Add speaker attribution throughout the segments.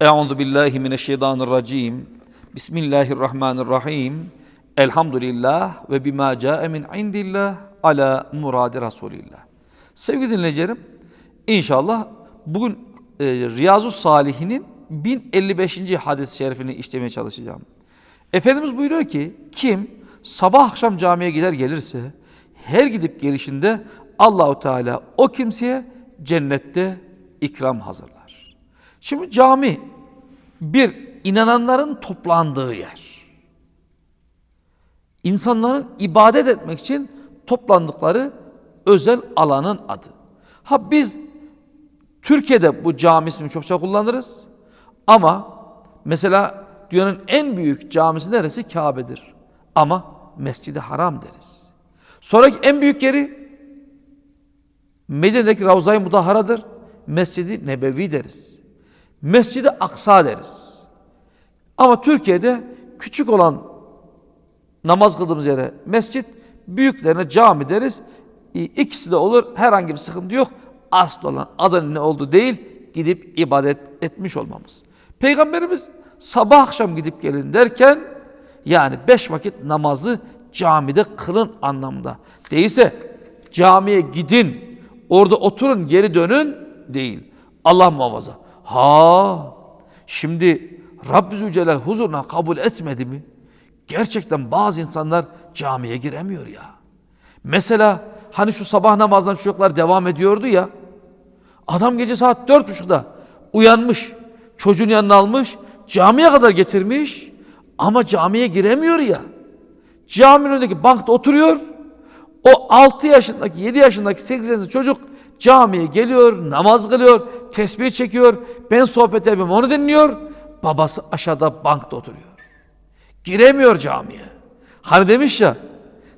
Speaker 1: Euzu billahi mineşşeytanirracim. Bismillahirrahmanirrahim. Elhamdülillah ve bima ca'e min indillah ala muradi Resulillah. Sevgili dinleyicilerim, inşallah bugün e, Riyazu Salihinin 1055. hadis-i şerifini işlemeye çalışacağım. Efendimiz buyuruyor ki, kim sabah akşam camiye gider gelirse, her gidip gelişinde Allahu Teala o kimseye cennette ikram hazırlar. Şimdi cami bir inananların toplandığı yer. İnsanların ibadet etmek için toplandıkları özel alanın adı. Ha biz Türkiye'de bu cami ismini çokça kullanırız. Ama mesela dünyanın en büyük camisi neresi? Kabe'dir. Ama Mescid-i Haram deriz. Sonraki en büyük yeri Medine'deki Ravza-i Mudahara'dır. Mescid-i Nebevi deriz. Mescid-i Aksa deriz. Ama Türkiye'de küçük olan namaz kıldığımız yere mescit, büyüklerine cami deriz. İkisi de olur. Herhangi bir sıkıntı yok. Asıl olan adının ne olduğu değil, gidip ibadet etmiş olmamız. Peygamberimiz sabah akşam gidip gelin derken yani beş vakit namazı camide kılın anlamda. Değilse camiye gidin, orada oturun geri dönün değil. Allah muhafaza. Ha şimdi Rabbi Zülcelal huzuruna kabul etmedi mi? Gerçekten bazı insanlar camiye giremiyor ya. Mesela hani şu sabah namazdan çocuklar devam ediyordu ya. Adam gece saat dört buçukta uyanmış. Çocuğun yanına almış. Camiye kadar getirmiş. Ama camiye giremiyor ya. Caminin önündeki bankta oturuyor. O 6 yaşındaki, 7 yaşındaki, 8 yaşındaki çocuk camiye geliyor, namaz kılıyor, tesbih çekiyor. Ben sohbet yapıyorum, onu dinliyor. Babası aşağıda bankta oturuyor. Giremiyor camiye. Hani demiş ya,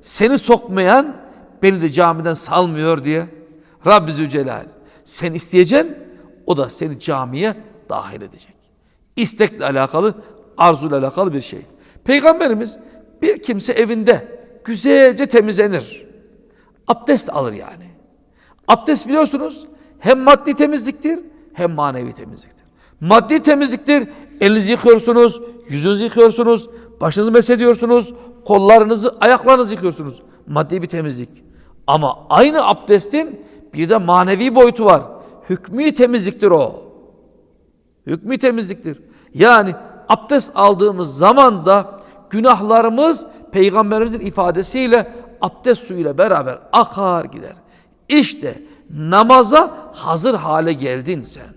Speaker 1: seni sokmayan beni de camiden salmıyor diye. Rabbi Zülcelal, sen isteyeceksin, o da seni camiye dahil edecek. İstekle alakalı, arzuyla alakalı bir şey. Peygamberimiz bir kimse evinde güzelce temizlenir. Abdest alır yani. Abdest biliyorsunuz hem maddi temizliktir hem manevi temizliktir. Maddi temizliktir, elinizi yıkıyorsunuz, yüzünüzü yıkıyorsunuz, başınızı mesediyorsunuz, kollarınızı, ayaklarınızı yıkıyorsunuz. Maddi bir temizlik. Ama aynı abdestin bir de manevi boyutu var. Hükmü temizliktir o. Hükmü temizliktir. Yani abdest aldığımız zaman da günahlarımız peygamberimizin ifadesiyle abdest suyuyla beraber akar gider. İşte namaza hazır hale geldin sen.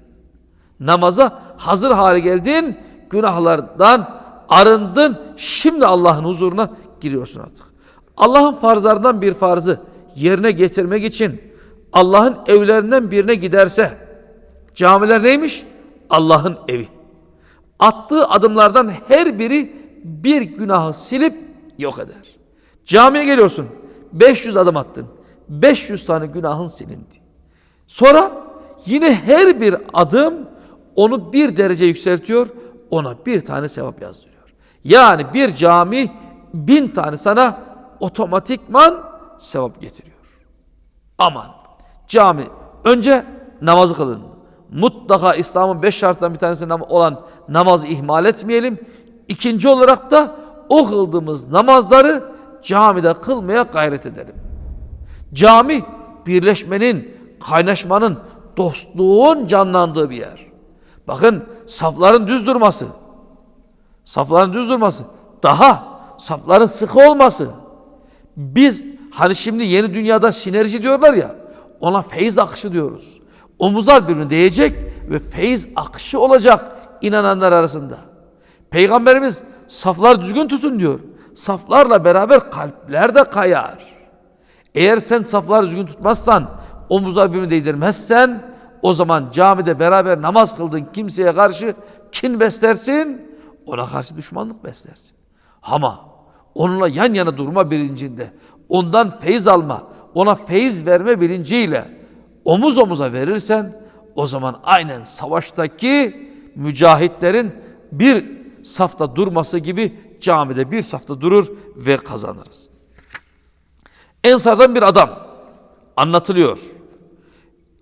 Speaker 1: Namaza hazır hale geldin, günahlardan arındın, şimdi Allah'ın huzuruna giriyorsun artık. Allah'ın farzlarından bir farzı yerine getirmek için Allah'ın evlerinden birine giderse, camiler neymiş? Allah'ın evi. Attığı adımlardan her biri bir günahı silip yok eder. Camiye geliyorsun, 500 adım attın, 500 tane günahın silindi. Sonra yine her bir adım onu bir derece yükseltiyor, ona bir tane sevap yazdırıyor. Yani bir cami bin tane sana otomatikman sevap getiriyor. Aman cami önce namazı kılın. Mutlaka İslam'ın beş şartından bir tanesi olan namazı ihmal etmeyelim. İkinci olarak da o kıldığımız namazları camide kılmaya gayret edelim. Cami birleşmenin, kaynaşmanın, dostluğun canlandığı bir yer. Bakın safların düz durması. Safların düz durması. Daha safların sıkı olması. Biz hani şimdi yeni dünyada sinerji diyorlar ya ona feyiz akışı diyoruz. Omuzlar birbirine değecek ve feyiz akışı olacak inananlar arasında. Peygamberimiz saflar düzgün tutun diyor. Saflarla beraber kalpler de kayar. Eğer sen safları düzgün tutmazsan, omuzlar birbirine değdirmezsen, o zaman camide beraber namaz kıldığın kimseye karşı kin beslersin, ona karşı düşmanlık beslersin. Ama onunla yan yana durma bilincinde, ondan feyiz alma, ona feyiz verme bilinciyle omuz omuza verirsen, o zaman aynen savaştaki mücahitlerin bir safta durması gibi camide bir safta durur ve kazanırız. Ensardan bir adam anlatılıyor.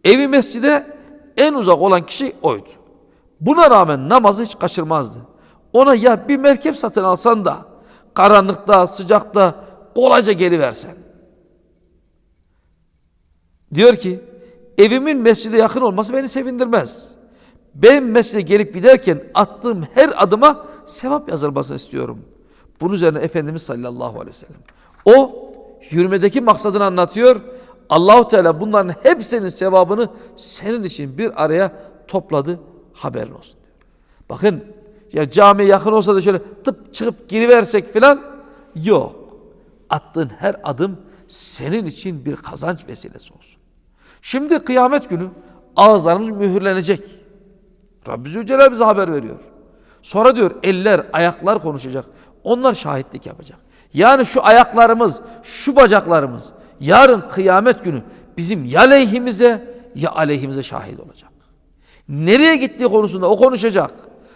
Speaker 1: Evi mescide en uzak olan kişi oydu. Buna rağmen namazı hiç kaçırmazdı. Ona ya bir merkep satın alsan da karanlıkta, sıcakta kolayca geliversen. Diyor ki evimin mescide yakın olması beni sevindirmez. Benim mescide gelip giderken attığım her adıma sevap yazılmasını istiyorum. Bunun üzerine Efendimiz sallallahu aleyhi ve sellem. O yürümedeki maksadını anlatıyor. Allahu Teala bunların hepsinin sevabını senin için bir araya topladı. Haberin olsun. Bakın ya camiye yakın olsa da şöyle tıp çıkıp giriversek filan yok. Attığın her adım senin için bir kazanç vesilesi olsun. Şimdi kıyamet günü ağızlarımız mühürlenecek. Rabbi Zülcelal bize haber veriyor. Sonra diyor eller, ayaklar konuşacak. Onlar şahitlik yapacak. Yani şu ayaklarımız, şu bacaklarımız yarın kıyamet günü bizim ya lehimize ya aleyhimize şahit olacak. Nereye gittiği konusunda o konuşacak.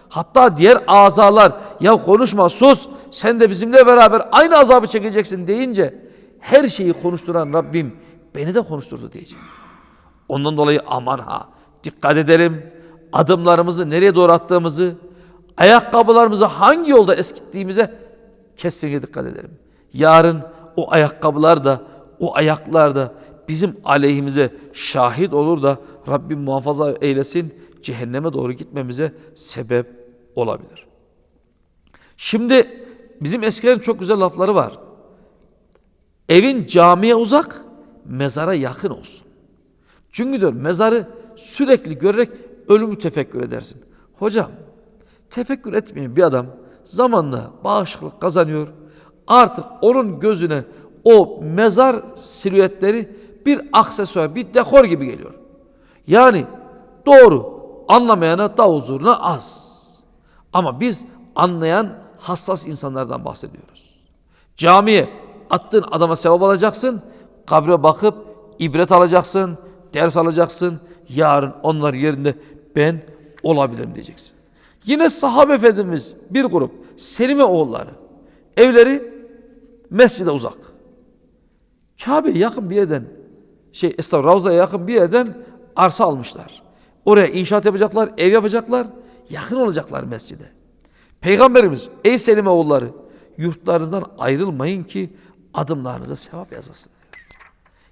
Speaker 1: Hatta diğer azalar ya konuşma sus sen de bizimle beraber aynı azabı çekeceksin deyince her şeyi konuşturan Rabbim beni de konuşturdu diyecek. Ondan dolayı aman ha dikkat edelim adımlarımızı nereye doğru attığımızı ayakkabılarımızı hangi yolda eskittiğimize kesinlikle dikkat edelim. Yarın o ayakkabılar da o ayaklar da bizim aleyhimize şahit olur da Rabbim muhafaza eylesin cehenneme doğru gitmemize sebep olabilir. Şimdi bizim eskilerin çok güzel lafları var. Evin camiye uzak, mezara yakın olsun. Çünkü diyor mezarı sürekli görerek ölümü tefekkür edersin. Hocam tefekkür etmeyen bir adam zamanla bağışıklık kazanıyor. Artık onun gözüne o mezar silüetleri bir aksesuar, bir dekor gibi geliyor. Yani doğru anlamayana davul zurna az. Ama biz anlayan hassas insanlardan bahsediyoruz. Camiye attığın adama sevap alacaksın, kabre bakıp ibret alacaksın, ders alacaksın. Yarın onlar yerinde ben olabilirim diyeceksin. Yine sahabe efendimiz bir grup Selime oğulları evleri mescide uzak. Kabe'ye yakın bir yerden şey estağfurullah Ravza'ya yakın bir yerden arsa almışlar. Oraya inşaat yapacaklar, ev yapacaklar, yakın olacaklar mescide. Peygamberimiz ey Selime oğulları yurtlarınızdan ayrılmayın ki adımlarınıza sevap yazasın.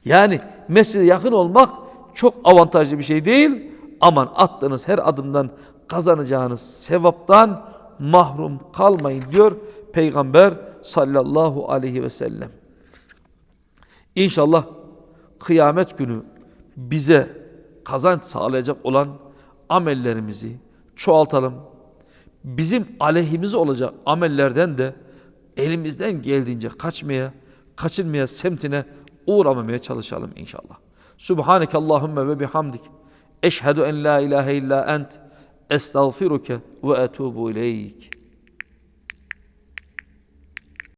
Speaker 1: Yani mescide yakın olmak çok avantajlı bir şey değil. Aman attığınız her adımdan kazanacağınız sevaptan mahrum kalmayın diyor Peygamber sallallahu aleyhi ve sellem. İnşallah kıyamet günü bize kazanç sağlayacak olan amellerimizi çoğaltalım. Bizim aleyhimize olacak amellerden de elimizden geldiğince kaçmaya, kaçırmaya, semtine uğramamaya çalışalım inşallah. Subhaneke Allahümme ve bihamdik. Eşhedü en la ilahe illa ent. أستغفرك وأتوب إليك.